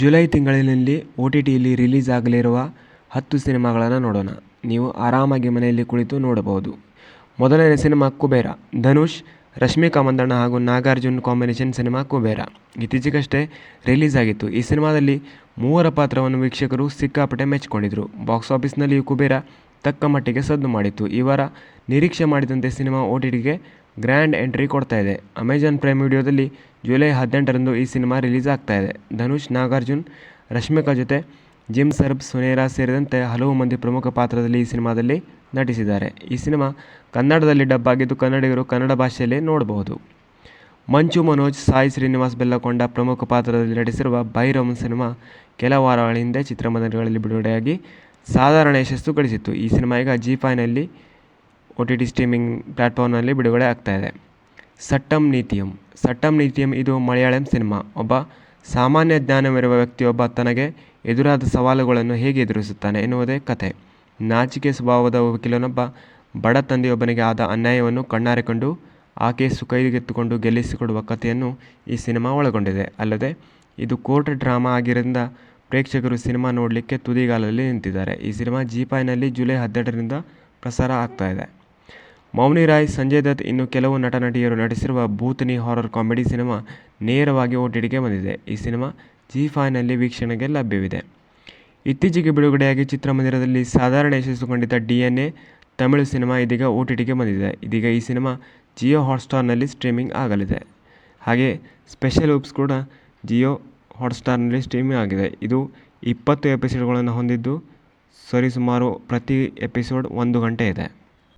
July ತಿಂಗಳಿನಲ್ಲಿ O T ಟಿಯಲ್ಲಿ release ಆಗಲಿರುವ ಹತ್ತು ಸಿನಿಮಾಗಳನ್ನು ನೋಡೋಣ. ನೀವು ಆರಾಮಾಗಿ ಮನೆಯಲ್ಲಿ ಕುಳಿತು ನೋಡಬಹುದು. ಮೊದಲನೇ ಸಿನಿಮಾ ಕುಬೇರ, ಧನುಷ್, ರಶ್ಮಿಕಾ ಮಂದಣ್ಣ ಹಾಗೂ ನಾಗಾರ್ಜುನ್ ಕಾಂಬಿನೇಷನ್ ಸಿನಿಮಾ ಕುಬೇರ. ಇತ್ತೀಚೆಗಷ್ಟೇ ರಿಲೀಸ್ ಆಗಿತ್ತು. ಈ ಸಿನಿಮಾದಲ್ಲಿ ಮೂವರ ಪಾತ್ರವನ್ನು ವೀಕ್ಷಕರು ಸಿಕ್ಕಾಪಟ್ಟೆ ಮೆಚ್ಚಿಕೊಂಡಿದ್ದರು ಬಾಕ್ಸ್ ಆಫೀಸ್ನಲ್ಲಿ ಕುಬೇರ ತಕ್ಕ ಮಟ್ಟಿಗೆ ಸದ್ದು ಮಾಡಿತ್ತು. ಈ ವಾರ ನಿರೀಕ್ಷೆ ಮಾಡಿದಂತೆ ಸಿನಿಮಾ ಒ ಟಿ ಟಿಗೆ ಗ್ರ್ಯಾಂಡ್ ಎಂಟ್ರಿ ಕೊಡ್ತಾ ಇದೆ. ಅಮೆಜಾನ್ ಪ್ರೈಮ್ ವಿಡಿಯೋದಲ್ಲಿ ಜುಲೈ ಹದಿನೆಂಟರಂದು ಈ ಸಿನಿಮಾ ರಿಲೀಸ್ ಆಗ್ತಾ ಇದೆ. ಧನುಷ್, ನಾಗಾರ್ಜುನ್, ರಶ್ಮಿಕಾ ಜೊತೆ ಜಿಮ್ ಸರ್ಬ್, ಸುನೇರಾ ಸೇರಿದಂತೆ ಹಲವು ಮಂದಿ ಪ್ರಮುಖ ಪಾತ್ರದಲ್ಲಿ ಈ ಸಿನಿಮಾದಲ್ಲಿ ನಟಿಸಿದ್ದಾರೆ. ಈ ಸಿನಿಮಾ ಕನ್ನಡದಲ್ಲಿ ಡಬ್ ಆಗಿದ್ದು ಕನ್ನಡಿಗರು ಕನ್ನಡ ಭಾಷೆಯಲ್ಲಿ ನೋಡಬಹುದು. ಮಂಚು ಮನೋಜ್, ಸಾಯಿ ಶ್ರೀನಿವಾಸ್ ಬೆಲ್ಲಕೊಂಡ ಪ್ರಮುಖ ಪಾತ್ರದಲ್ಲಿ ನಟಿಸಿರುವ ಭೈರಮ್ ಸಿನಿಮಾ ಕೆಲ ವಾರಗಳ ಹಿಂದೆ ಚಿತ್ರಮಂದಿರಗಳಲ್ಲಿ ಬಿಡುಗಡೆಯಾಗಿ ಸಾಧಾರಣ ಯಶಸ್ಸು ಗಳಿಸಿತ್ತು. ಈ ಸಿನಿಮಾ ಈಗ G finally O T T streaming ಪ್ಲ್ಯಾಟ್ಫಾರ್ಮ್ನಲ್ಲಿ ಬಿಡುಗಡೆ ಆಗ್ತಾಯಿದೆ ಸಟ್ಟಂ ನೀತಿಯಂ. ಸಟ್ಟಂ ನೀತಿಯಂ ಇದು ಮಲಯಾಳಂ ಸಿನಿಮಾ. ಒಬ್ಬ ಸಾಮಾನ್ಯ ಜ್ಞಾನವಿರುವ ವ್ಯಕ್ತಿಯೊಬ್ಬ ತನಗೆ ಎದುರಾದ ಸವಾಲುಗಳನ್ನು ಹೇಗೆ ಎದುರಿಸುತ್ತಾನೆ ಎನ್ನುವುದೇ ಕಥೆ. ನಾಚಿಕೆ ಸ್ವಭಾವದ ವಕೀಲನೊಬ್ಬ ಬಡ ತಂದೆಯೊಬ್ಬನಿಗೆ ಆದ ಅನ್ಯಾಯವನ್ನು ಕಣ್ಣಾರೆ ಕಂಡು ಆ ಕೇಸು ಕೈಗೆತ್ತಿಕೊಂಡು ಗೆಲ್ಲಿಸಿಕೊಡುವ ಕಥೆಯನ್ನು ಈ ಸಿನಿಮಾ ಒಳಗೊಂಡಿದೆ. ಅಲ್ಲದೆ, ಇದು ಕೋರ್ಟ್ ಡ್ರಾಮಾ ಆಗಿದ್ದರಿಂದ ಪ್ರೇಕ್ಷಕರು ಸಿನಿಮಾ ನೋಡಲಿಕ್ಕೆ ತುದಿಗಾಲಲ್ಲಿ ನಿಂತಿದ್ದಾರೆ. ಈ ಸಿನಿಮಾ ಜಿ ಜುಲೈ ಹದಿನೆಂಟರಿಂದ ಪ್ರಸಾರ ಆಗ್ತಾ ಇದೆ. ಮೌನಿ ರಾಯ್, ಸಂಜಯ್ ದತ್ ಇನ್ನು ಕೆಲವು ನಟ ನಟಿಯರು ನಟಿಸಿರುವ ಭೂತನಿ ಹಾರರ್ ಕಾಮಿಡಿ ಸಿನಿಮಾ ನೇರವಾಗಿ ಒ ಟಿ ಟಿಗೆ ಬಂದಿದೆ. ಈ ಸಿನಿಮಾ ಜಿ ಫೈನಲ್ಲಿ ವೀಕ್ಷಣೆಗೆ ಲಭ್ಯವಿದೆ. ಇತ್ತೀಚೆಗೆ ಬಿಡುಗಡೆಯಾಗಿ ಚಿತ್ರಮಂದಿರದಲ್ಲಿ ಸಾಧಾರಣ ಯಶಸ್ಸು ಕಂಡಿದ್ದ D N A Tamil cinema ಇದೀಗ ಟಿಗೆ ಬಂದಿದೆ. ಇದೀಗ ಈ ಸಿನಿಮಾ ಜಿಯೋ ಹಾಟ್ಸ್ಟಾರ್ನಲ್ಲಿ ಸ್ಟ್ರೀಮಿಂಗ್ ಆಗಲಿದೆ. ಹಾಗೆ ಸ್ಪೆಷಲ್ ಉಪ್ಸ್ ಕೂಡ ಜಿಯೋ ಹಾಟ್ಸ್ಟಾರ್ನಲ್ಲಿ ಸ್ಟ್ರೀಮಿಂಗ್ ಆಗಿದೆ. ಇದು ಇಪ್ಪತ್ತು ಎಪಿಸೋಡ್ಗಳನ್ನು ಹೊಂದಿದ್ದು ಸರಿಸುಮಾರು ಪ್ರತಿ ಎಪಿಸೋಡ್ ಒಂದು ಗಂಟೆ ಇದೆ.